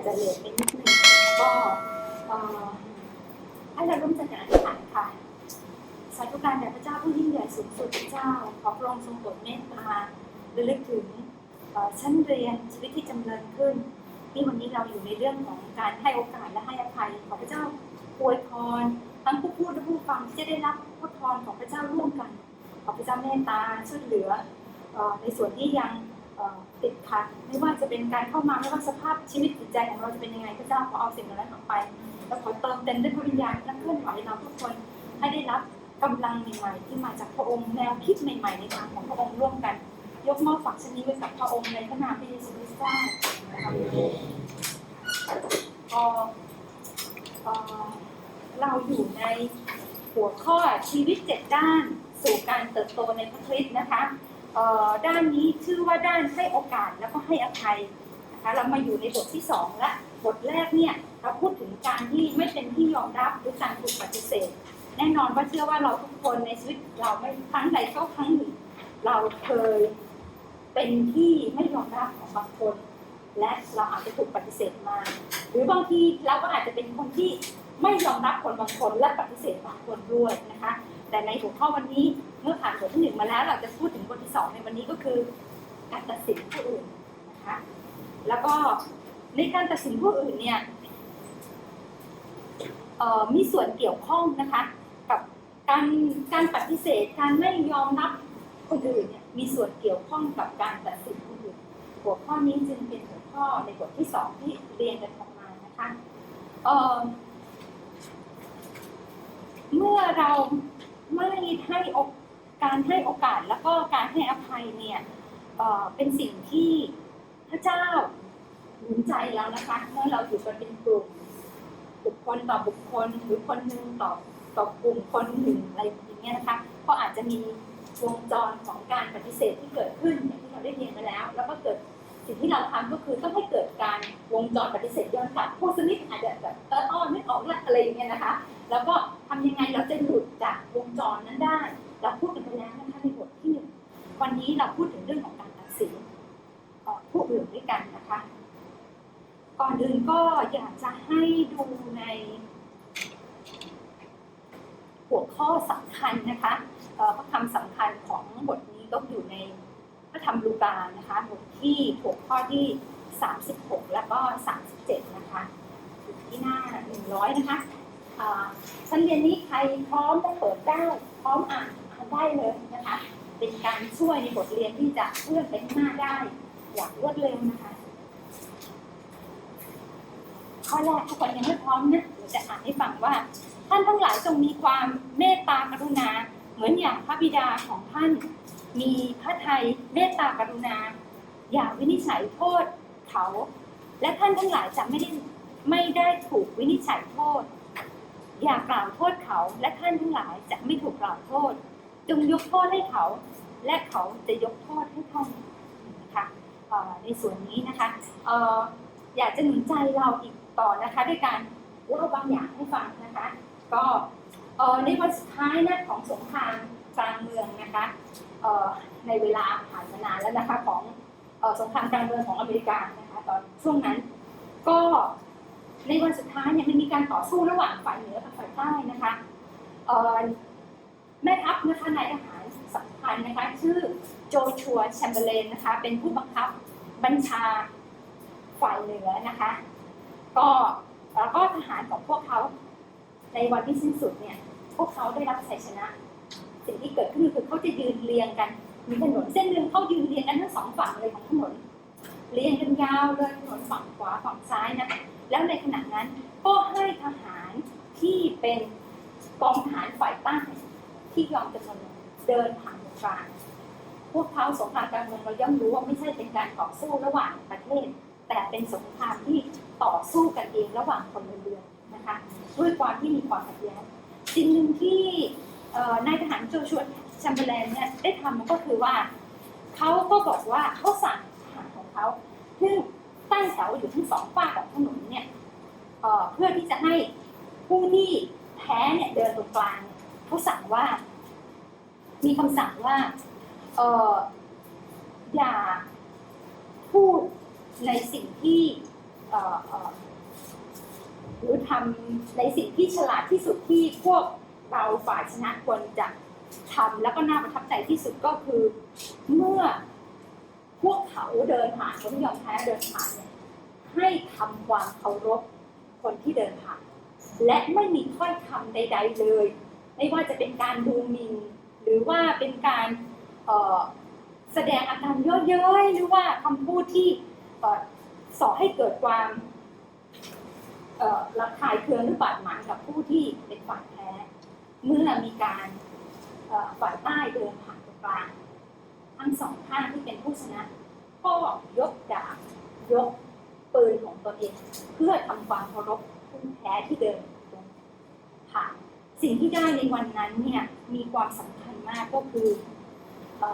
จจะเลทไปนิดนึงก็ให้เราร่วมใจกันอธิษฐานค่ะสาธุการแด่พระเจ้าผู้ยิ่งใหญ่สูงสุดพระเจ้า ขอพระองค์ทรงโปรดเมตตาระลึกถึงชั้นเรียนชีวิตที่จำเริญขึ้น ที่วันนี้เราอยู่ในเรื่องของการให้โอกาสและให้อภัย ขอพระเจ้าอวยพรทั้งผู้พูดและผู้ฟังที่จะได้รับพระพรของพระเจ้าร่วมกัน ขอพระเจ้าเมตตาช่วยเหลือในส่วนที่ยัง ติดขัดไม่ว่าจะเป็นการเข้ามาไม่ว่าสภาพชีวิตจิตใจของเราจะเป็นยังไงพระเจ้าขอเอาสิ่งเหล่านั้นออกไปแล้วขอเติมเต็มด้วยพระวิญญาณและเคลื่อนไหวเราทุกคนให้ได้รับกำลังใหม่ๆที่มาจากพระองค์แนวคิดใหม่ ๆ ในทางของพระองค์ร่วมกัน ยกมอบฝักชนี้ไว้กับพระองค์ในพระนามพระเยซูคริสต์เจ้านะคะพอเอ่อเราอยู่ในหัวข้อชีวิตเจ็ดด้านสู่การเติบโตในพระคริสต์นะคะ ด้านนี้ชื่อว่าด้านให้โอกาสแล้วก็ให้อภัยนะคะเรามาอยู่ในบทที่สองและบทแรกเนี่ยเราพูดถึงการที่ไม่เป็นที่ยอมรับหรือการถูกปฏิเสธ แน่นอนว่าเชื่อว่าเราทุกคนในชีวิตเราไม่ครั้งใดก็ครั้งหนึ่งเราเคยเป็นที่ไม่ยอมรับของบางคน และเราอาจจะถูกปฏิเสธมา หรือบางทีเราก็อาจจะเป็นคนที่ไม่ยอมรับคนบางคนและปฏิเสธบางคนด้วยนะคะ แต่ในหัวข้อวันนี้เมื่อผ่านบทที่หนึ่งมาแล้ว เราจะพูดถึงบทที่สองในวันนี้ก็คือการตัดสินผู้อื่นนะคะแล้วก็ในการตัดสินผู้อื่นเนี่ยมีส่วนเกี่ยวข้องนะคะกับการการปฏิเสธการไม่ยอมรับคนอื่นเนี่ยมีส่วนเกี่ยวข้องกับการตัดสินผู้อื่นหัวข้อนี้จึงเป็นหัวข้อในบทที่สองที่เรียนกันออกมานะคะเเมื่อเรา ไม่ให้โอกการให้โอกาสแล้วก็การให้อภัยเนี่ยเป็นสิ่งที่พระเจ้าหนุนใจเรานะคะเมื่อเราอยู่กันเป็นกลุ่มบุคคลต่อบุคคลหรือคนหนึ่งต่อต่อกลุ่มคนหนึ่งอะไรอย่างเงี้ยนะคะก็อาจจะมีวงจรของการปฏิเสธที่เกิดขึ้นอย่างที่เราได้เรียนมาแล้ว แล้วก็เกิด สิ่งที่เราทำก็คือต้องให้เกิดการวงจรปฏิเสธย้อนกลับพูดสกนิดอาจจะแบบเอออ้อนไม่ออกละอะไรอย่างเงี้ยนะคะ แล้วก็ทำยังไงเราจะหลุดจากวงจรนั้นได้ เราพูดกันไปแล้วนะคะในบทที่หนึ่งวันนี้เราพูดถึงเรื่องของการตัดสินผู้อื่นด้วยกันนะคะ ก่อนอื่นก็อยากจะให้ดูใน หัวข้อสำคัญนะคะพระคำสำคัญของบทนี้ก็อยู่ในพระธรรมลูกานะคะ ที่หัวข้อที่ 36 แล้วก็ 37 นะคะอยู่ที่หน้า 100 นะคะชั้นเรียนนี้ใครพร้อมได้เปิดได้พร้อมอ่านอ่านได้เลยนะคะ เป็นการช่วยในบทเรียนที่จะเลื่อนไปข้างหน้าได้ อย่างรวดเร็วนะคะ ข้อแรกทุกคนยังไม่พร้อมนะเดี๋ยวจะอ่านให้ฟังว่า ท่านทั้งหลายจงมีความเมตตากรุณา เหมือนอย่างพระบิดาของท่าน มีพระทัยเมตตากรุณา อย่าวินิจฉัยโทษเขา และท่านทั้งหลายจะไม่ได้ไม่ได้ถูกวินิจฉัยโทษ อย่ากล่าวโทษเขา และท่านทั้งหลายจะไม่ถูกกล่าวโทษ จงยกโทษให้เขา และเขาจะยกโทษให้ท่านนะคะเอ่อในส่วนนี้นะคะอยากจะหนุนใจเราอีกต่อนะคะ ด้วยการเล่าบางอย่างให้ฟังนะคะ ก็ในวันสุดท้ายนะของสงครามกลางเมืองนะคะในเวลาผ่านมานานแล้วนะคะของ สงครามกลางเมืองของอเมริกานะคะตอนช่วงนั้น ก็ในวันสุดท้ายเนี่ยมันมีการต่อสู้ระหว่างฝ่ายเหนือกับฝ่ายใต้นะคะเอ่อแม่ทัพนะคะนายทหารสำคัญนะคะชื่อโจชัวแชมเบอร์เลนนะคะเป็นผู้บังคับบัญชาฝ่ายเหนือนะคะ ก็แล้วก็ทหารของพวกเขาในวันที่สิ้นสุดเนี่ยพวกเขาได้รับชัยชนะ สิ่งที่เกิดขึ้นคือเขาจะยืนเรียงกัน มีถนนเส้นหนึ่งเขายืนเรียงกันทั้งสองฝั่งเลยของถนนเรียงกันยาวเลยถนนฝั่งขวาฝั่งซ้ายนะแล้วในขณะนั้นก็ให้ทหารที่เป็นกองทหารฝ่ายใต้ที่ยอมจำนนเดินผ่านตรงกลางพวกเขาสงครามกางเมืองเราย่อมรู้ว่าไม่ใช่เป็นการต่อสู้ระหว่างประเทศ แต่เป็นสงครามที่ต่อสู้กันเองระหว่างคนเรือนนะคะด้วยความที่มีความขัดแย้งสิ่งหนึ่งที่นายทหารโจชัว แชมเบอร์แลนเนี่ยได้ทำก็คือว่าเขาก็บอกว่าเขาสั่งทหารของเขาซึ่งตั้งแถวอยู่ทั้งสองฝั่งของถนนเนี่ยเเพื่อที่จะให้ผู้ที่แพ้เนี่ยเดินตรงกลางเขาสั่งว่า มีคำสั่งว่าเอออย่าพูดในสิ่งที่เออเออหรือทำในสิ่งที่ฉลาดที่สุดที่พวกเราฝ่ายชนะควรจะ ทำแล้วก็น่าประทับใจที่สุดก็คือ เมื่อพวกเขาเดินผ่านคนที่ยอมแพ้เดินผ่านเนี่ยให้ทำความเคารพคนที่เดินผ่าน และไม่มีถ้อยคำใด ๆเลย ไม่ว่าจะเป็นการดูหมิ่นหรือว่าเป็นการออแสดงอาการเย่อเย้ยหรือว่าคำพูดที่เอ่อส่อให้เกิดความเอ่อระคายเคืองหรือบาดหมางกับผู้ที่เป็นฝ่ายแพ้ เมื่อมีการ ฝ่ายใต้เดินผ่านตรงกลางทั้งสองข้างที่เป็นผู้ชนะ ก็ยกดาบยกปืนของตัวเอง เพื่อทำความเคารพผู้แพ้ที่เดินตรงผ่านสิ่งที่ได้ในวันนั้นเนี่ยมีความสำคัญมากก็คืออ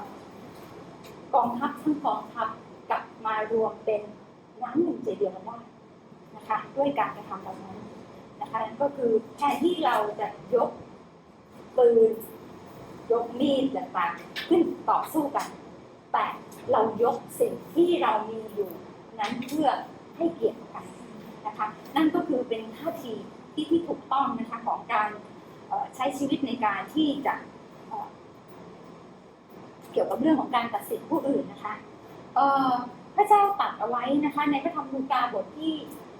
กองทัพทั้งกองทัพกลับมารวมเป็นน้ำหนึ่งใจเดียวกันได้นะคะด้วยการกระทำแบบนั้นนะคะนั่นก็คือแทนที่เราจะยกปืน ยกมีดต่างๆขึ้นต่อสู้กัน แต่เรายกสิ่งที่เรามีอยู่ นั้นเพื่อให้เกียรติกันนะคะ นั่นก็คือเป็นท่าทีที่ที่ถูกต้องนะคะของการใช้ชีวิตในการที่จะเเกี่ยวกับเรื่องของการตัดสินผู้อื่นนะคะพระเจ้าตรัดเอาไว้นะคะ ในพระธรรมลูกาบทที่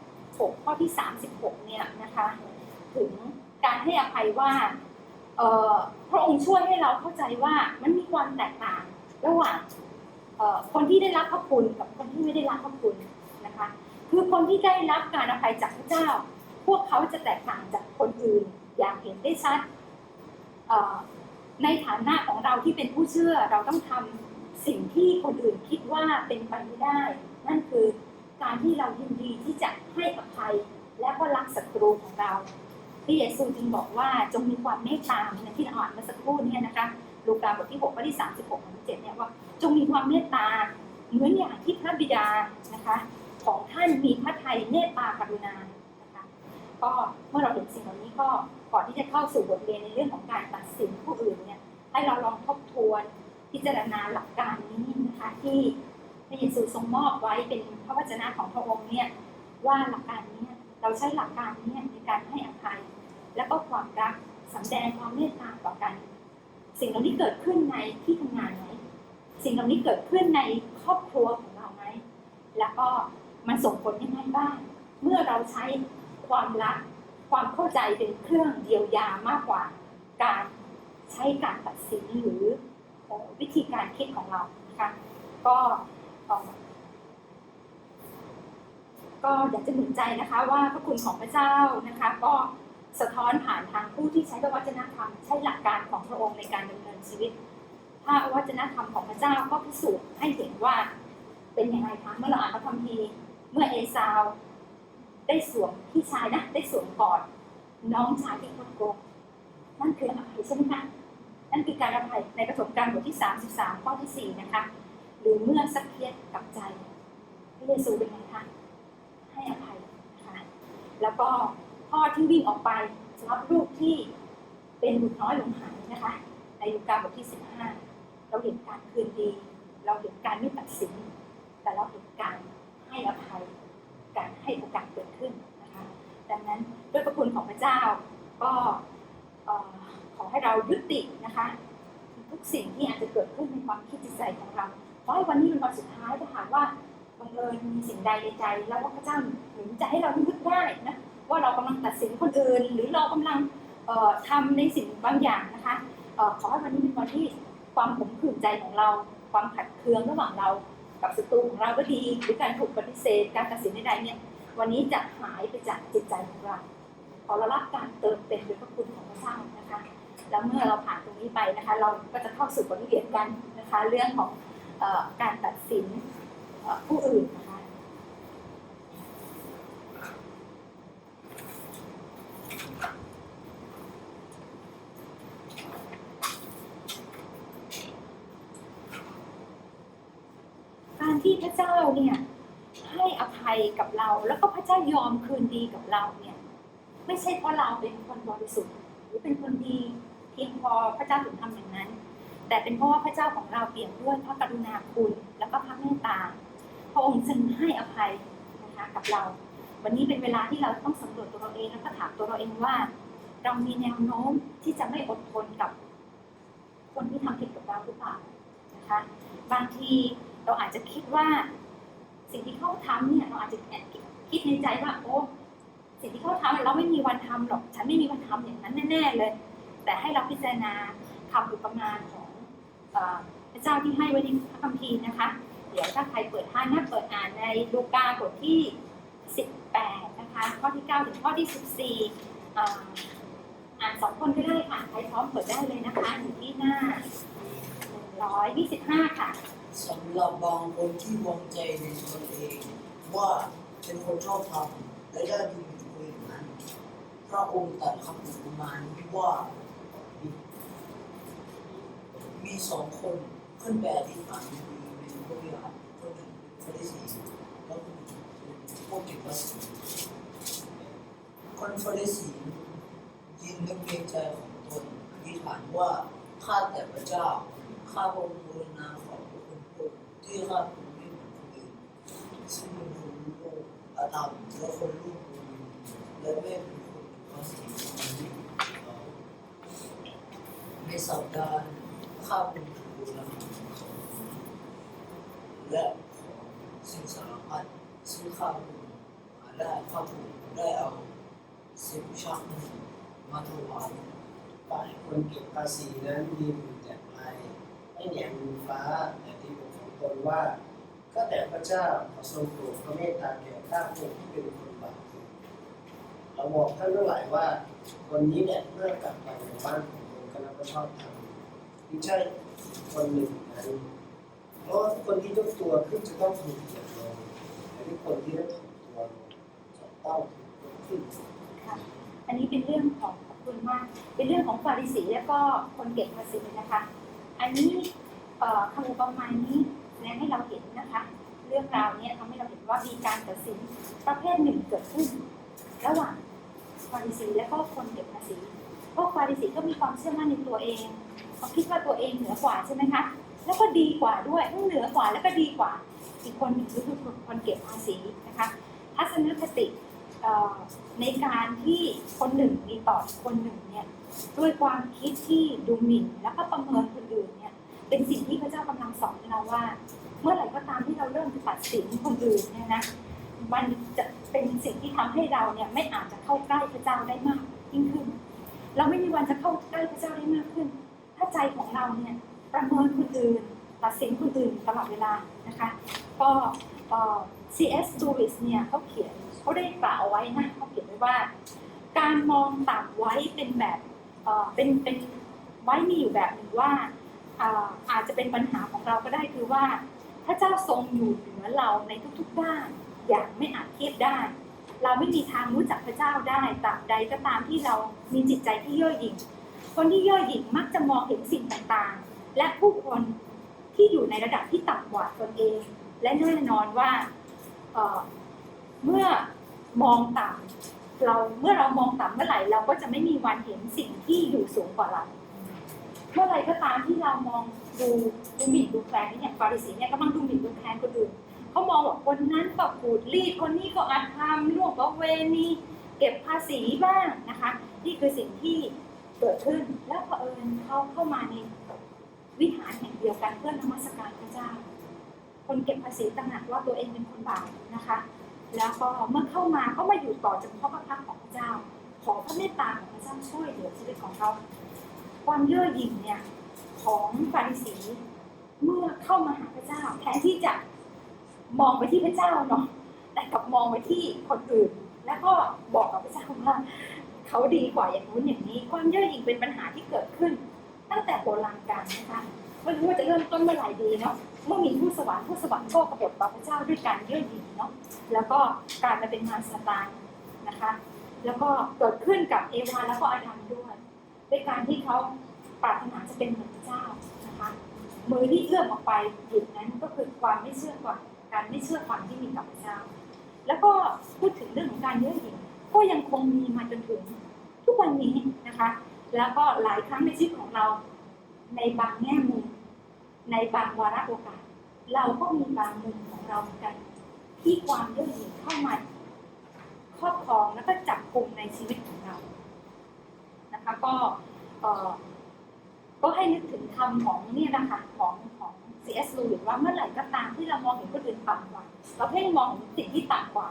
6 ข้อที่ 36 เนี่ยนะคะ ถึงการให้อภัยว่า พระองค์ช่วยให้เราเข้าใจว่ามันมีความแตกต่าง ระหว่างคนที่ได้รับพระคุณกับคนที่ไม่ได้รับพระคุณนะคะ คือคนที่ได้รับการอภัยจากพระเจ้า พวกเขาจะแตกต่างจากคนอื่นอย่างเห็นได้ชัดในฐานะของเราที่เป็นผู้เชื่อเราต้องทำสิ่งที่คนอื่นคิดว่าเป็นไปไม่ได้ นั่นคือการที่เรายินดีที่จะให้อภัยและก็รักศัตรูของเรา ที่เยซูจึงบอกว่าจงมีความเมตตาในที่เราอ่านเมื่อสักครู่เนี่ยนะคะลูกาบทที่6ข้อที่36ถึง7เนี่ยว่าจงมีความเมตตาเหมือนอย่างที่พระบิดานะคะของท่านมีพระทัยเมตตากรุณานะคะก็เมื่อเราเห็นสิ่งเหล่านี้ก็ก่อนที่จะเข้าสู่บทเรียนในเรื่องของการตัดสินผู้อื่นเนี่ยให้เราลองทบทวนพิจารณาหลักการนี้นะคะที่พระเยซูทรงมอบไว้เป็นพระวจนะของพระองค์เนี่ยว่าหลักการนี้เราใช้หลักการนี้ในการให้อภัย และก็ความรักสำแดงความเมตตาต่อกัน สิ่งเหล่านี้เกิดขึ้นในที่ทำงานไหมสิ่งเหล่านี้เกิดขึ้นในครอบครัวของเราไหมแล้วก็มันส่งผลยังไงบ้าง เมื่อเราใช้ความรักความเข้าใจเป็นเครื่องเยียวยามากกว่า การใช้การตัดสินหรือวิธีการคิดของเรานะคะก็ก็อยากจะหนุนใจนะคะว่าพระคุณของพระเจ้านะคะ ก็ สะท้อนผ่านทางผู้ที่ใช้พระวจนะธรรมใช้หลักการของพระองค์ในการดำเนินชีวิตพระวจนะธรรมของพระเจ้าก็พิสูจน์ให้เห็นว่า เป็นยังไงคะเมื่อเราอ่านพระคัมภีร์เมื่อเอซาวได้สวมพี่ชายนะได้สวมกอดน้องชายที่คดโกงนั่นคืออภัยใช่ไหมคะนั่นคือการอภัยในประสบการณ์บทที่ 33 ข้อที่ 4 นะคะ หรือเมื่อสักเพียรกับใจพระเยซูเป็นไงคะให้อภัยนะคะแล้วก็ พ่อที่วิ่งออกไปสำหรับลูกที่เป็นบุตรน้อยหลงหายนะคะ ในลูกาบทที่ 15 เราเห็นการคืนดี เราเห็นการไม่ตัดสิน แต่เราเห็นการให้อภัยการให้โอกาสเกิดขึ้นนะคะ ดังนั้นด้วยพระคุณของพระเจ้าก็ขอให้เรายุตินะคะ ทุกสิ่งที่อาจจะเกิดขึ้นในความคิดจิตใจของเราขอให้วันนี้เป็นวันสุดท้ายถ้าหากว่าบังเอิญมีสิ่งใดในใจ แล้วว่าพระเจ้าหนุนใจให้เรานึกได้นะ ว่าเรากำลังตัดสินคนอื่น หรือเรากำลังเอ่อทำในสิ่งบางอย่างนะคะออขอให้วันนี้เป็นวันที่ความขมขื่นใจของเรา ความขัดเคืองระหว่างเรา กับศัตรูของเราก็ดีหรือการถูกปฏิเสธการตัดสินใดๆเนี่ยวันนี้จะหายไปจากจิตใจของเราขอเรารับการเติมเต็มด้วยพระคุณของพระเจ้านะคะแล้วเมื่อเราผ่านตรงนี้ไปนะคะ เราก็จะเข้าสู่บทเรียนกันนะคะ เรื่องของอการตัดสินผู้อื่นนะคะ การที่พระ เจ้าเนี่ยให้อภัยกับเรา แล้วก็พระเจ้ายอมคืนดีกับเราเนี่ยไม่ใช่เพราะเราเป็นคนบริสุทธิ์ หรือเป็นคนดีเพียงพอพระเจ้าถึงทำอย่างนั้น แต่เป็นเพราะว่าพระเจ้าของเราเปลี่ยนด้วยพระกรุณาคุณแล้วก็พระเมตตาพระองค์จึงให้อภัยนะคะกับเรา วันนี้เป็นเวลาที่เราต้องสำรวจตัวเราเองแล้วก็ถามตัวเราเองว่า เรามีแนวโน้มที่จะไม่อดทนกับคนที่ทำผิดกับเราหรือเปล่านะคะ บางที เราอาจจะคิดว่า สิ่งที่เขาทำเนี่ยเราอาจจะแอบคิดในใจว่าโอ้สิ่งที่เขาทำเราไม่มีวันทำหรอก ฉันไม่มีวันทำอย่างนั้นแน่ๆเลย แต่ให้เราพิจารณาคำอุปมาของพระเจ้าที่ให้ไว้ในพระคัมภีร์นะคะ เดี๋ยวถ้าใครเปิดท่านนะเปิดอ่านในลูกาบทที่ 18 นะคะ ข้อที่ 9 ถึงข้อที่ 14เอ่ออ่านสองคนก็ได้ค่ะ ใครพร้อมเปิดได้เลยนะคะอยู่ที่หน้า 125 ค่ะ สำหรับบางคนที่วางใจในตนเอง ว่าเป็นคนชอบธรรมและได้ดูหมิ่นคนอื่นนั้นพระองค์ตรัดคำอุปมานี้ว่า มีสองคนขึ้นไปอธิษฐานมีเป็นพวกยาคนหนึ่งเป็นฟาริสีแล้วคนหนึ่งเป็นพวกเก็บภาษีคนฟาริสียินนึกในใจของตนอธิษฐานว่าข้าแต่พระเจ้าข้าพระองค์บูรณา ที่ข้าพระองค์ไม่เหมือนคนอื่นซึ่งเป็นคนรู้โลกอาธรรมและคนลูกคนอื่นและไม่เป็นคนภาษีของที่เขาในสัปดาห์ข้าพระองค์ถูกบูรณาของและของสิ่งสารพัดซึ่งข้าพระองค์หาได้ข้าพระองค์ได้เอาสิบชักหนึ่งมาถวายฝ่ายคนเก็บภาษีนั้นยืนอยู่แต่ไกลให้แหนมฟ้าแต่ ที่อกของตนว่าก็แต่พระเจ้าขอทรงโปรดพระเมตตาแก่ข้าพระองค์ที่เป็นคนบาปเราบอกท่านทั้งหลายว่าคนนี้เนี่ยเมื่อกลับไปในบ้านของตนก็รับผิดชอบทำไม่ใช่คนหนึ่งนั้นเพราะคนที่ยกตัวขึ้นจะต้องถูกเหยียบลงแต่ที่คนที่ได้ถูกตัวลงจะต้องถูกขึ้นค่ะอันนี้เป็นเรื่องของขอบคุณมาก เป็นเรื่องของฟาริสีและก็คนเก็บภาษีนะคะ อันนี้คำอุปมานี้ แสดงให้เราเห็นนะคะ เรื่องราวเนี้ทำให้เราเห็นว่ามีการตัดสินประเภทหนึ่งเกิดขึ้น ระหว่างฟาริสีและก็คนเก็บภาษีพวกฟาริสีก็มีความเชื่อมั่นในตัวเองเขาคิดว่าตัวเองเหนือกว่าใช่ไหมคะแล้วก็ดีกว่าด้วยทั้งเหนือกว่าแล้วก็ดีกว่าอีกคนหนึ่งก็คือคนเก็บภาษีนะคะทัศนคติในการที่คนหนึ่งมีต่อคนหนึ่งเนี่ยด้วยความคิดที่ดูหมิ่นแล้วก็ประเมินคนอื่นเนี่ย เป็นสิ่งที่พระเจ้ากำลังสอนเราว่า เมื่อไหร่ก็ตามที่เราเริ่มตัดสินคนอื่นเนี่ยนะมันจะเป็นสิ่งที่ทำให้เราเนี่ยไม่อาจจะเข้าใกล้พระเจ้าได้มากยิ่งขึ้น เราไม่มีวันจะเข้าใกล้พระเจ้าได้มากขึ้น ถ้าใจของเราเนี่ยประเมินคนอื่นตัดสินคนอื่นตลอดเวลานะคะก็เอ่อ C.S. Lewis เนี่ยเขาเขียนเขาได้กล่าวไว้นะเขาเขียนไว้ว่า การมองต่ำไว้เป็นแบบเอ่อเป็นเป็นไว้มีอยู่แบบหนึ่งว่า อาจจะเป็นปัญหาของเราก็ได้คือว่า พระเจ้าทรงอยู่เหนือเราในทุกๆด้านอย่างไม่อาจเทียบได้ เราไม่มีทางรู้จักพระเจ้าได้ตราบใดก็ตามที่เรามีจิตใจที่ย่อหยิ่งคนที่ย่อหยิ่งมักจะมองเห็นสิ่งต่างๆ และผู้คนที่อยู่ในระดับที่ต่ำกว่าตนเอง และแน่นอนว่าเเมื่อมองต่ำเราเมื่อเรามองต่ำเมื่อไหร่เราก็จะไม่มีวันเห็นสิ่งที่อยู่สูงกว่าเรา เมื่อไรก็ตามที่เรามองดูดูหมิ่นดูแคลนเนี่ยฟาริสีเนี่ยกำลังดูหมิ่นดูแคลนคนอื่นเขามองว่าคนนั้นก็ขูดรีดคนนี้ก็อาธรรมล่วงประเวณีเก็บภาษีบ้างนะคะ นี่คือสิ่งที่เกิดขึ้นแล้วเผอิญเขาเข้ามาในวิหารแห่งเดียวกันเพื่อนมัสการพระเจ้า คนเก็บภาษีตระหนักว่าตัวเองเป็นคนบาปนะคะ แล้วก็เมื่อเข้ามาก็มาอยู่ต่อจากพระพักของพระเจ้า ขอพระเมตตาของพระเจ้าช่วยเหลือชีวิตของเขา ความเย่อหยิ่งเนี่ยของฟาริสีเมื่อเข้ามาหาพระเจ้า แทนที่จะมองไปที่พระเจ้าเนาะแต่กลับมองไปที่คนอื่น แล้วก็บอกกับพระเจ้าว่าเขาดีกว่าอย่างนู้นอย่างนี้ ความเย่อหยิ่งเป็นปัญหาที่เกิดขึ้น ตั้งแต่โบราณกาลนะคะไม่รู้ว่าจะเริ่มต้นเมื่อไหร่ดีเนาะเมื่อมีผู้สวรรค์ผู้สวรรค์ก็กบฏต่อพระเจ้าด้วยการเย่อหยิ่งเนาะแล้วก็กลายมาเป็นมารซาตานนะคะ แล้วก็เกิดขึ้นกับเอวาแล้วก็อาดัมด้วย ด้วยการที่เขาปรารถนาจะเป็นเหมือนพระเจ้านะคะมือที่เอื้อมออกไปหยิบนั้นก็คือความไม่เชื่อก่อนการไม่เชื่อความที่มีกับพระเจ้า แล้วก็พูดถึงเรื่องของการเย่อหยิ่งก็ยังคงมีมาจนถึงทุกวันนี้นะคะ แล้วก็หลายครั้งในชีวิตของเราในบางแง่มุมในบางวาระโอกาส เราก็มีบางมุมของเราเหมือนกัน ที่ความเย่อหยิ่งเข้ามาครอบครองแล้วก็จับกลุ่มในชีวิตของเรา นะคะก็ก็ให้นึกถึงคำของเนี่ยนะคะของของ C.S. Lewis ว่าเมื่อไหร่ก็ตามที่เรามองเห็นคนอื่นต่ำกว่า เราเพ่งมองเห็นสิ่งที่ต่ำกว่า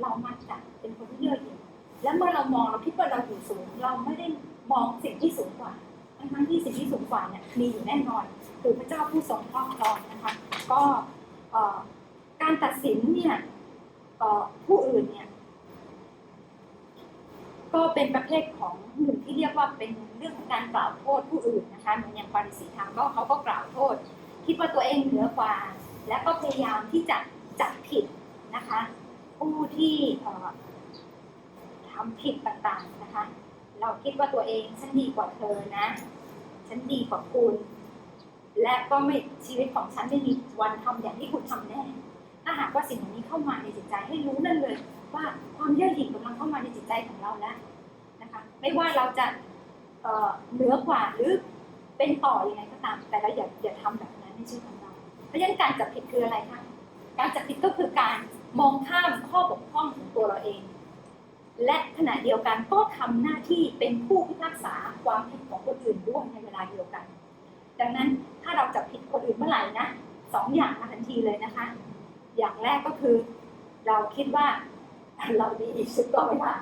เรามักจะเป็นคนที่เย่อหยิ่งและเมื่อเรามองเราคิดว่าเราอยู่สูง เราไม่ได้มองสิ่งที่สูงกว่าทั้งที่สิ่งที่สูงกว่าเนี่ยมีอยู่แน่นอนคือพระเจ้าผู้ทรงครอบครองนะคะ ก็การตัดสินเนี่ยผู้อื่นเนี่ย ก็เป็นประเภทของหนึ่งที่เรียกว่าเป็นเรื่องของการกล่าวโทษผู้อื่นนะคะเหมือนอย่างปาริสีทำก็เขาก็กล่าวโทษ คิดว่าตัวเองเหนือกว่า และก็พยายามที่จะจับผิดนะคะ ผู้ที่ทำผิดต่างๆนะคะ เราคิดว่าตัวเองฉันดีกว่าเธอนะ ฉันดีกว่าคุณ และก็ไม่ชีวิตของฉันไม่มีวันทำอย่างที่คุณทำแน่ถ้าหากว่าสิ่งเหล่านี้เข้ามาในจิตใจให้รู้นั่นเลย ว่าความเย่อหยิ่งกำลังเข้ามาในจิตใจของเราแล้วนะคะ ไม่ว่าเราจะเหนือกว่าหรือเป็นต่อยังไงก็ตาม แต่เราอย่าอย่าทำแบบนั้นในชีวิตของเรา เพราะฉะนั้นการจับผิดคืออะไรคะการจับผิดก็คือการมองข้ามข้อบกพร่องของตัวเราเอง และขณะเดียวกันก็ทำหน้าที่เป็นผู้พิพากษาความผิดของคนอื่นด้วยในเวลาเดียวกัน ดังนั้นถ้าเราจับผิดคนอื่นเมื่อไหร่นะสองอย่างมาทันทีเลยนะคะ อย่างแรกก็คือ เราคิดว่า เราดีสุดก็ไม่ว่า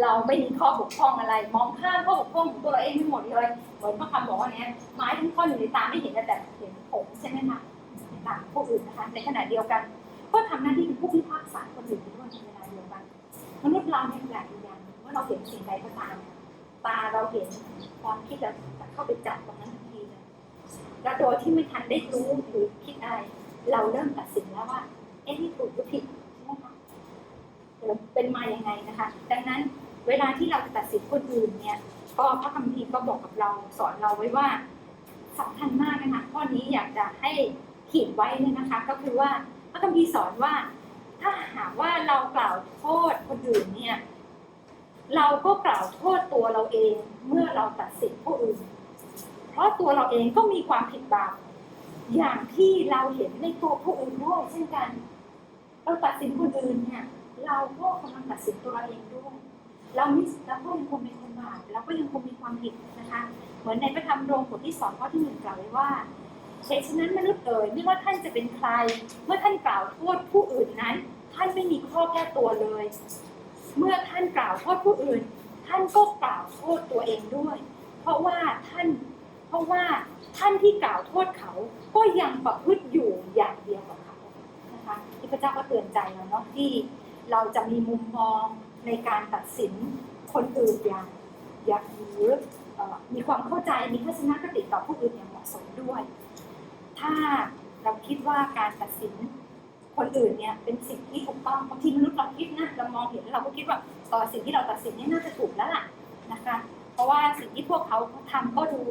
เราไม่มีข้อบกพร่องอะไร มองข้ามข้อบกพร่องของตัวเราเองทั้งหมดเลยเหมือนพระคำบอกว่าเนี้ยไม้ทั้งท่ออยู่ในตาไม่เห็นแต่เห็นผมใช่ไหมคะต่างผู้อื่นนะคะในขณะเดียวกัน ก็ทำหน้าที่เป็นผู้พิพากษาคนอื่นด้วยในเวลาเดียวกันมนุษย์เราเนี่ยแปลกอยู่อย่างหนึ่งว่าเราเห็นสิ่งใดก็ตามตาเราเห็นความคิดเราจะเข้าไปจับตรงนั้นทันทีเลยแล้วโดยที่ไม่ทันได้รู้หรือคิดอะไรเราเริ่มตัดสินแล้วว่าเอ๊ะนี่ถูกหรือผิด เป็นมาอยังไงนะคะ ดังนั้นเวลาที่เราจะตัดสินคนอื่นเนี่ยก็พระคัมภีร์ก็บอกกับเราสอนเราไว้ว่าสำคัญมากนะคะข้อนี้อยากจะให้ขีดไว้เนี่ยนะคะ ก็คือว่าพระคัมภีร์สอนว่า ถ้าหากว่าเรากล่าวโทษคนอื่นเนี่ยเราก็กล่าวโทษตัวเราเองเมื่อเราตัดสินผู้อื่น เพราะตัวเราเองก็มีความผิดบาปอย่างที่เราเห็นในตัวผู้อื่นด้วยเช่นกัน เราตัดสินคนอื่นเนี่ย เราก็กำลังตัดสินตัวเราเองด้วยเรามิเราก็ยังคงเป็นคนบาปเราก็ยังคงมีความผิดนะคะเหมือนในพระธรรมโรมบทที่สองข้อที่หนึ่งกล่าวไว้ว่าเหตุฉะนั้นมนุษย์เอ๋ยไม่ว่าท่านจะเป็นใคร เมื่อท่านกล่าวโทษผู้อื่นนั้น ท่านไม่มีข้อแก้ตัวเลย เมื่อท่านกล่าวโทษผู้อื่น ท่านก็กล่าวโทษตัวเองด้วย เพราะว่าท่าน เพราะว่าท่านที่กล่าวโทษเขาก็ยังประพฤติอยู่อย่างเดียวกับเขานะคะที่พระเจ้าก็เตือนใจเราเนาะที่ เราจะมีมุมมองในการตัดสินคนอื่นอย่างอย่างหรือมีความเข้าใจมีทัศนคติต่อผู้อื่นอย่างเหมาะสมด้วย ถ้าเราคิดว่าการตัดสินคนอื่นเนี่ยเป็นสิ่งที่ถูกต้องบางทีมนุษย์เราคิดนะเรามองเห็นแล้วเราก็คิดว่าเออสิ่งที่เราตัดสินนี่น่าจะถูกแล้วล่ะนะคะ เพราะว่าสิ่งที่พวกเขาทำก็ดู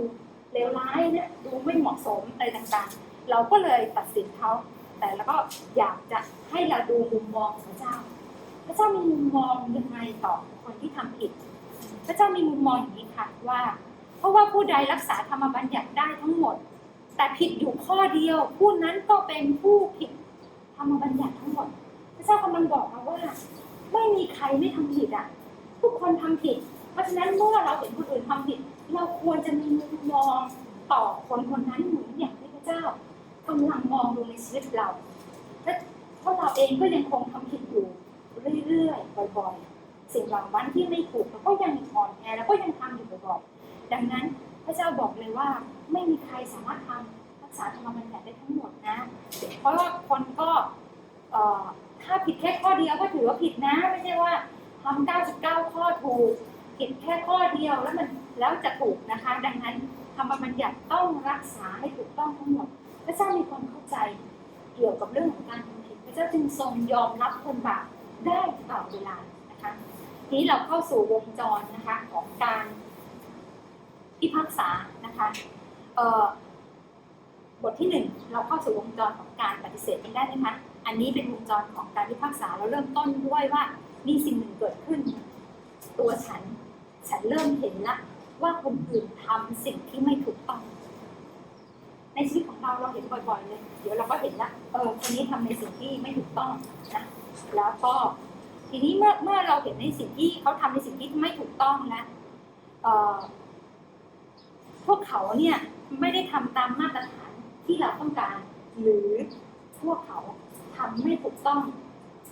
เลวร้ายเนี่ยดูไม่เหมาะสมอะไรต่างๆ เราก็เลยตัดสินเขาแต่แล้วก็อยากจะให้เราดูมุมมองของเจ้า พระเจ้ามีมุมมองยังไงต่อคนที่ทำผิด พระเจ้ามีมุมมองอย่างนี้ค่ะว่า เพราะว่าผู้ใดรักษาธรรมบัญญัติได้ทั้งหมด แต่ผิดอยู่ข้อเดียว ผู้นั้นก็เป็นผู้ผิดธรรมบัญญัติทั้งหมด พระเจ้ากำลังบอกเราว่า ไม่มีใครไม่ทำผิดอะ ทุกคนทำผิด เพราะฉะนั้นเมื่อเราเห็นคนอื่นทำผิด เราควรจะมีมุมมองต่อคนคนนั้นเหมือนอย่างที่พระเจ้ากำลังมองดูในชีวิตเราและพราเราเองก็ยังคงทำผิดอยู่ เรื่อยๆ บ่อยๆ สิ่งเหล่านั้นที่ไม่ถูกเราก็ยังอ่อนแอแล้วก็ยังทำอยู่บ่อยๆ ดังนั้นพระเจ้าบอกเลยว่าไม่มีใครสามารถทำรักษาธรรมบัญญัติได้ทั้งหมดนะ เพราะว่าคนก็ถ้าผิดแค่ข้อเดียวก็ถือว่าผิดนะ ไม่ใช่ว่าทำ99 ข้อถูกผิดแค่ข้อเดียวแล้วมันแล้วจะถูกนะคะ ดังนั้นธรรมบัญญัติต้องรักษาให้ถูกต้องทั้งหมด พระเจ้ามีความเข้าใจเกี่ยวกับเรื่องของการทำผิด พระเจ้าจึงทรงยอมรับคนบาป ได้ตลอดเวลานะคะทีนี้เราเข้าสู่วงจรนะคะของการพิพากษานะคะบทที่หนึ่งเราเข้าสู่วงจรของการปฏิเสธกันได้ไหมคะอันนี้เป็นวงจรของการพิพากษาเราเริ่มต้นด้วยว่ามีสิ่งหนึ่งเกิดขึ้น ตัวฉันฉันเริ่มเห็นละว่าคนอื่นทำสิ่งที่ไม่ถูกต้อง ในชีวิตของเราเราเห็นบ่อยๆเลย เดี๋ยวเราก็เห็นละเออคนนี้ทำในสิ่งที่ไม่ถูกต้องนะ แล้วก็ทีนี้เมื่อเมื่อเราเห็นในสิ่งที่เขาทำในสิ่งที่ไม่ถูกต้องแล้วเออพวกเขาเนี่ยไม่ได้ทำตามมาตรฐานที่เราต้องการ หรือพวกเขาทำไม่ถูกต้อง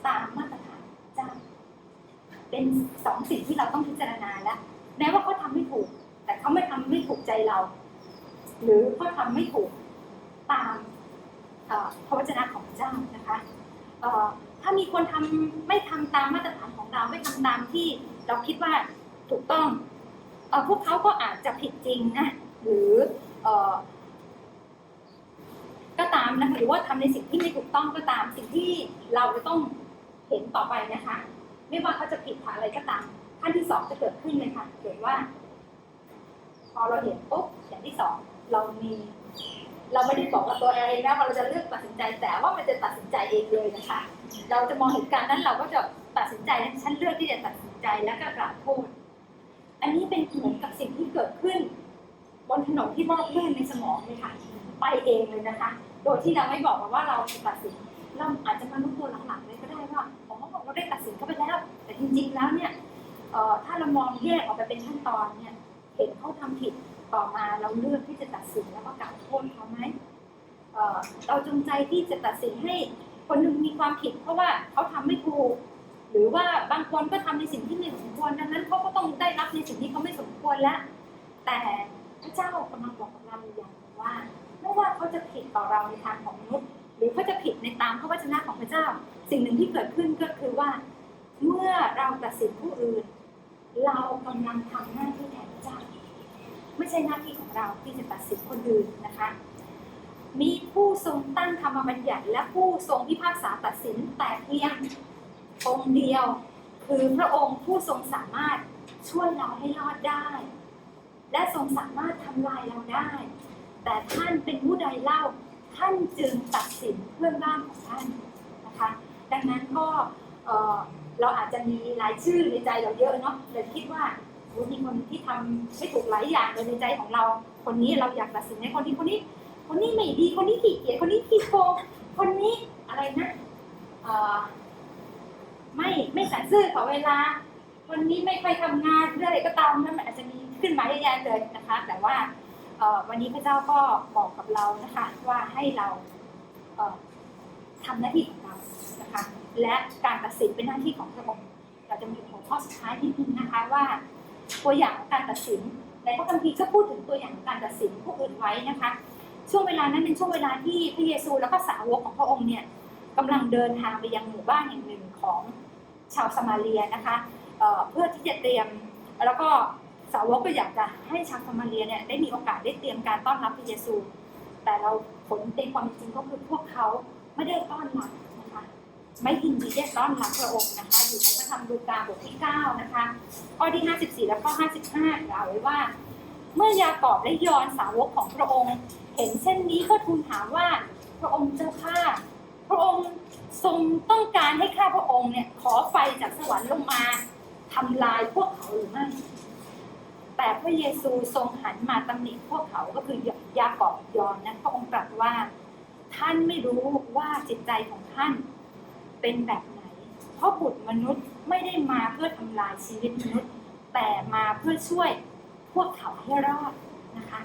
ตามมาตรฐานเจ้าเป็นสองสิ่งที่เราต้องพิจารณาแล้วแม้ว่าเขาทำไม่ถูก แต่เขาไม่ทำไม่ถูกใจเรา หรือเขาทำไม่ถูกตามพระวจนะของเจ้านะคะ ถ้ามีคนทำไม่ทำตามมาตรฐานของเราไม่ทำตามที่เราคิดว่าถูกต้องเอ่อพวกเขาก็อาจจะผิดจริงนะหรือเอ่อก็ตามนะคะหรือว่าทำในสิ่งที่ไม่ถูกต้องก็ตามสิ่งที่เราจะต้องเห็นต่อไปนะคะ ไม่ว่าเขาจะผิดผ่าอะไรก็ตามขั้นที่สองจะเกิดขึ้นเลยค่ะเกิดว่า พอเราเห็นปุ๊บอย่างที่สองเรามี เราไม่ได้บอกว่าตัวเองนะว่าเราจะเลือกตัดสินใจแต่ว่ามันจะตัดสินใจเองเลยนะคะ เราจะมองเหตุการณ์นั้นเราก็จะตัดสินใจนะฉันเลือกที่จะตัดสินใจแล้วก็กราบโทษอันนี้เป็นเหมือนกับสิ่งที่เกิดขึ้น บนถนนที่ราบรื่นในสมองเลยค่ะ ไปเองเลยนะคะ โดยที่เราไม่บอกว่าเราตัดสินเราอาจจะมารู้ตัวหลังๆเลยก็ได้ว่าอ๋อเราได้ตัดสินเข้าไปแล้ว แต่จริงๆแล้วเนี่ยถ้าเรามองแยกออกไปเป็นขั้นตอนเนี่ยเห็นเขาทำผิด ต่อมาเราเลือกที่จะตัดสินแล้วก็กล่าวโทษเขาไหมเราจงใจที่จะตัดสินให้คนหนึ่งมีความผิด เพราะว่าเขาทำไม่ถูกหรือว่าบางคนก็ทำในสิ่งที่ไม่สมควรดังนั้นเขาก็ต้องได้รับในสิ่งที่เขาไม่สมควรแล้วแต่พระเจ้ากำลังบอกกับเราอย่างหนึ่งว่าไม่ว่าเขาจะผิดต่อเราในทางของมนุษย์ หรือเขาจะผิดในตามพระวจนะของพระเจ้า สิ่งหนึ่งที่เกิดขึ้นก็คือว่า เมื่อเราตัดสินผู้อื่น เรากำลังทำหน้าที่แทนพระเจ้า ไม่ใช่หน้าที่ของเราที่จะตัดสินคนอื่นนะคะ มีผู้ทรงตั้งธรรมบัญญัติ และผู้ทรงพิพากษาตัดสินแต่เพียงองค์เดียว คือพระองค์ผู้ทรงสามารถช่วยเราให้รอดได้ และทรงสามารถทำลายเราได้ แต่ท่านเป็นผู้ใดเล่าท่านจึงตัดสินเพื่อนบ้านของท่านนะคะดังนั้นก็เราอาจจะมีรายชื่อในใจเราเยอะเนาะเลยคิดว่า โอ้มีคนที่ทำไม่ถูกหลายอย่างเลยในใจของเรา คนนี้เราอยากตัดสินในคนที่คนนี้ คนนี้ไม่ดีคนนี้ขี้เกียจคนนี้ขี้โกงคนนี้อะไรนะไม่ไม่สัตย์ซื่อต่อเวลาคนนี้ไม่ค่อยทำงานเรื่องอะไรก็ตามนั่นอาจจะมีขึ้นมาเยอะแยะเลยนะคะ แต่ว่าวันนี้พระเจ้าก็บอกกับเรานะคะ ว่าให้เราเอ่อทำหน้าที่ของเรานะคะ และการตัดสินเป็นหน้าที่ของพระองค์เราจะมีหัวข้อสุดท้ายนิดนึงนะคะว่า ตัวอย่างการตัดสินในพระคัมภีร์ก็พูดถึงตัวอย่างการตัดสินผู้อื่นไว้นะคะ ช่วงเวลานั้นเป็นช่วงเวลาที่พระเยซูแล้วก็สาวกของพระองค์เนี่ยกำลังเดินทางไปยังหมู่บ้านแห่งหนึ่งของชาวสมาเรียนะคะเเพื่อที่จะเตรียมแล้วก็สาวกก็อยากจะให้ชาวสมาเรียเนี่ยได้มีโอกาสได้เตรียมการต้อนรับพระเยซู แต่เราผลในความจริงก็คือพวกเขาไม่ได้ต้อนรับ ไม่ยินดีได้ต้อนรับพระองค์นะคะอยู่ในพระธรรมลูกาบทที่ 9 นะคะ ข้อที่ 54 และข้อ 55กล่าวไว้ว่า เมื่อยากอบและยอนสาวกของพระองค์ เห็นเช่นนี้ก็ทูลถามว่าพระองค์เจ้าข้าพระองค์ทรงต้องการให้ข้าพระองค์เนี่ยขอไฟจากสวรรค์ลงมาทำลายพวกเขาหรือไม่ แต่พระเยซูทรงหันมาตำหนิพวกเขาก็คือยากอบยอนนั้นพระองค์ตรัสว่า ท่านไม่รู้ว่าจิตใจของท่าน เป็นแบบไหน เพราะบุตรมนุษย์ไม่ได้มาเพื่อทำลายชีวิตมนุษย์ แต่มาเพื่อช่วยพวกเขาให้รอดนะคะ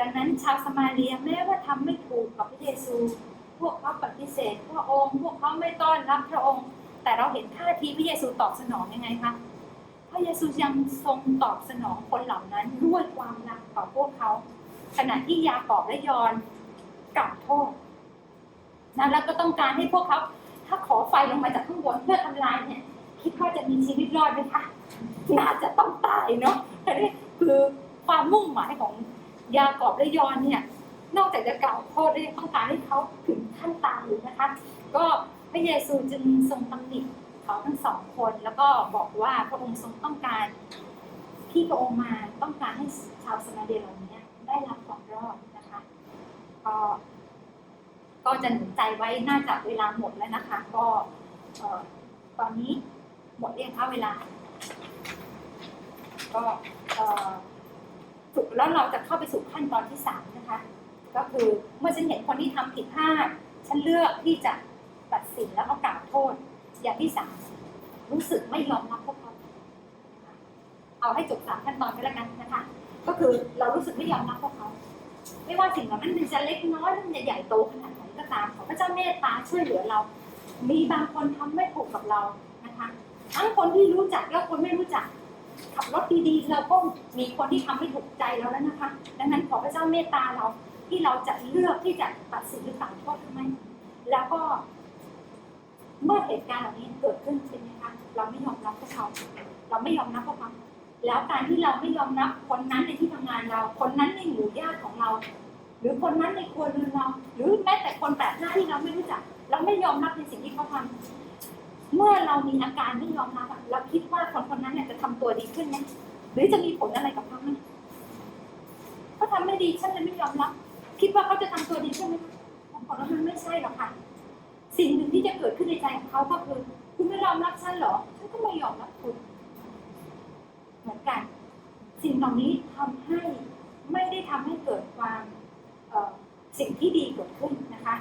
ดังนั้นชาวสมาเรียแม้ว่าทำไม่ถูกกับพระเยซู พวกเขาปฏิเสธพระองค์ พวกเขาไม่ต้อนรับพระองค์ แต่เราเห็นท่าทีพระเยซูตอบสนองยังไงคะพระเยซูยังทรงตอบสนองคนเหล่านั้นด้วยความรักต่อพวกเขาขณะที่ยากอบและยอนกล่าวโทษ นะแล้วก็ต้องการให้พวกเขาถ้าขอไฟลงมาจากข้างบนเพื่อทำลายเนี่ย คิดว่าจะมีชีวิตรอดไหมคะน่าจะต้องตายเนาะอันนี้คือความมุ่งหมายของยากอบและยอนเนี่ย นอกจากจะกล่าวโทษแล้วยังต้องการให้เขาถึงขั้นตายอยู่นะคะ ก็พระเยซูจึงทรงตำหนิเขาทั้งสองคน แล้วก็บอกว่าพระองค์ทรงต้องการที่พระองค์มาต้องการให้ชาวสมาเรียเหล่านี้ได้รับความรอดนะคะก็ ก็จะหนุนใจไว้น่าจะเวลาหมดแล้วนะคะ ก็ตอนนี้หมดเรียงคะเวลา ก็สุดแล้วเราจะเข้าไปสู่ขั้นตอนที่สามนะคะ ก็คือเมื่อฉันเห็นคนที่ทำผิดพลาดฉันเลือกที่จะตัดสินแล้วก็กล่าวโทษ อย่างที่สามรู้สึกไม่ยอมรับพวกเขาเอาให้จบสามขั้นตอนก็แล้วกันนะคะ ก็คือเรารู้สึกไม่ยอมรับพวกเขา ไม่ว่าสิ่งเหล่านั้นมันจะเล็กน้อยหรือมันจะใหญ่โตขนาดไหน ก็ตามขอพระเจ้าเมตตาช่วยเหลือเรา มีบางคนทำไม่ถูกกับเรานะคะ ทั้งคนที่รู้จักและคนไม่รู้จัก ขับรถดีๆ เราก็มีคนที่ทำไม่ถูกใจเราแล้วนะคะ ดังนั้นขอพระเจ้าเมตตาเราที่เราจะเลือกที่จะตัดสินหรือตัดโทษทำไมแล้วก็เมื่อเหตุการณ์เหล่านี้เกิดขึ้นเป็นไงคะเราไม่ยอมรับพวกเขาเราไม่ยอมรับพวกเขาแล้วการที่เราไม่ยอมรับคนนั้นในที่ทำงานเรา คนนั้นในหมู่ญาติของเรา หรือคนนั้นในครัวเรือนเราหรือแม้แต่คนแปลกหน้าที่เราไม่รู้จัก เราไม่ยอมรับในสิ่งที่เขาทำเมื่อเรามีอาการไม่ยอมรับเราคิดว่าคนคนนั้นเนี่ยจะทำตัวดีขึ้นไหมหรือจะมีผลอะไรกับเขาไหมเขาทำไม่ดีฉันเลยไม่ยอมรับ คิดว่าเขาจะทำตัวดีขึ้นไหมผมบอกว่ามันไม่ใช่หรอกค่ะสิ่งหนึ่งที่จะเกิดขึ้นในใจของเขาก็คือคุณไม่ยอมรับฉันหรอฉันก็ไม่ยอมรับคุณ เหมือนกัน สิ่งเหล่านี้ทำให้ไม่ได้ทำให้เกิดความ สิ่งที่ดีเกิดขึ้นนะคะ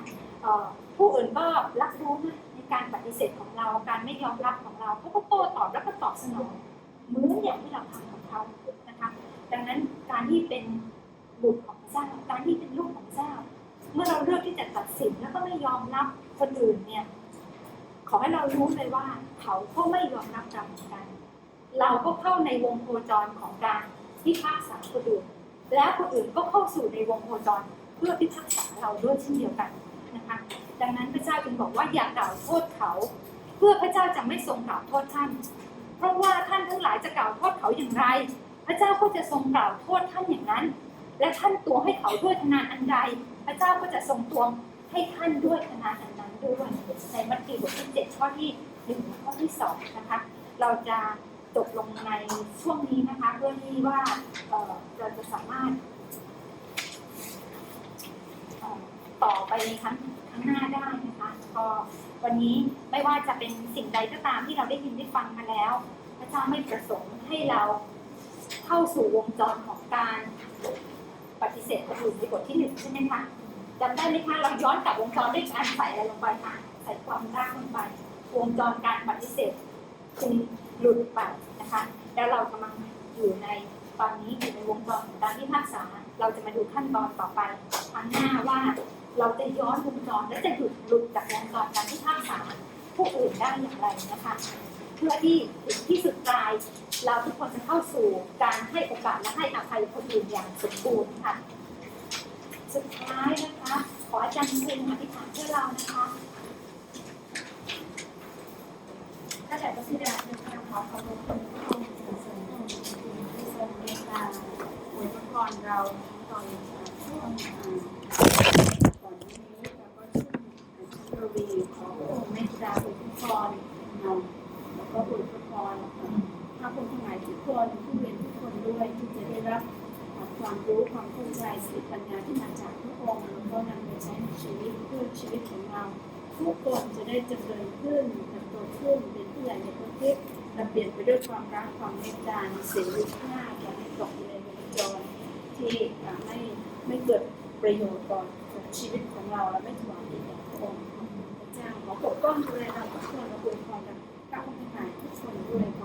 ผู้อื่นก็รับรู้นะในการปฏิเสธของเราการไม่ยอมรับของเราเขาก็โต้ตอบแล้วก็ตอบสนองเหมือนอย่างที่เราทำกับเขานะคะดังนั้นการที่เป็นบุตรของพระเจ้าการที่เป็นลูกของพระเจ้า เมื่อเราเลือกที่จะตัดสินแล้วก็ไม่ยอมรับคนอื่นเนี่ยขอให้เรารู้เลยว่าเขาก็ไม่ยอมรับเราเหมือนกัน เราก็เข้าในวงโคจรของการพิพากษาคนอื่นและคนอื่นก็เข้าสู่ในวงโคจร เพื่อพิพากษาเราด้วยเช่นเดียวกันนะคะดังนั้นพระเจ้าจึงบอกว่าอย่ากล่าวโทษเขา เพื่อพระเจ้าจะไม่ทรงกล่าวโทษท่าน เพราะว่าท่านทั้งหลายจะกล่าวโทษเขาอย่างไร พระเจ้าก็จะทรงกล่าวโทษท่านอย่างนั้น และท่านตัวให้เขาด้วยทนานอันใด พระเจ้าก็จะทรงตวงให้ท่านด้วยทนานอันนั้นด้วยในมัทธิวบทที่เจ็ดข้อที่หนึ่งข้อที่สองนะคะเราจะจบลงในช่วงนี้นะคะเพื่อที่ว่าเราจะสามารถเอ่อ ต่อไปในครั้งข้างหน้าได้นะคะก็วันนี้ไม่ว่าจะเป็นสิ่งใดก็ตามที่เราได้ยินได้ฟังมาแล้ว พระเจ้าไม่ประสงค์ให้เราเข้าสู่วงจรของการปฏิเสธคนอื่นในบทที่หนึ่งใช่ไหมคะจำได้ไหมคะเราย้อนกลับวงจรด้วยการใส่อะไรลงไปคะใส่ความรักลงไป วงจรการปฏิเสธจึงหลุดไปนะคะ แล้วเรากำลังอยู่ในตอนนี้อยู่ในวงจรของการที่ภาคษา เราจะมาดูขั้นตอนต่อไปครั้งหน้าว่า เราจะย้อนวงจรและจะหยุดหลุดจากวงจรการที่ภาคษาผู้อื่นได้อย่างไรนะคะ เพื่อที่ถึงที่สุดปลาย เราทุกคนจะเข้าสู่การให้โอกาสและให้อภัยคนอื่นอย่างสมบูรณ์ค่ะ สุดท้ายนะคะ ขออาจารย์เพลงอธิษฐานเพื่อเรานะคะข้าแต่พระบิดาเจ้าข้าขอขอบคุณพระองค์ทรงสนที่ทรงเมตตาอวยพรเราตอนช่วงก่อนนี้แล้วก็ช่วงช่วงวีขอพระองค์เมตตาอวยพรนำแล้วก็อวยพรพระคนทั้งหลายทุกคนผู้เรียนทุกคนด้วยที่จะได้รับความรู้ความเข้าใจสติปัญญาที่มาจากพระองค์แล้วก็นำไปใชีวิตเพื่อชีวิตของเราทุกคนจะได้เจริญขึ้นเติบโตขึ้นเป็นผู้ใหญ่ในประเทศและเปลี่ยนไปด้วยความรักความเมตตาในเสรีภาพอย่าให้ตกอยู่ในวงจรที่ไม่ไม่เกิดประโยชน์ต่อชีวิตของเราและไม่ถวายดีแด่พระองค์พระเจ้าขอปกป้องดูแลเราทุกคนและอวยพรกับข้าพเจ้าทุกคนด้วยขอบคุณพระองค์ร่วมกันในพระนามพระเย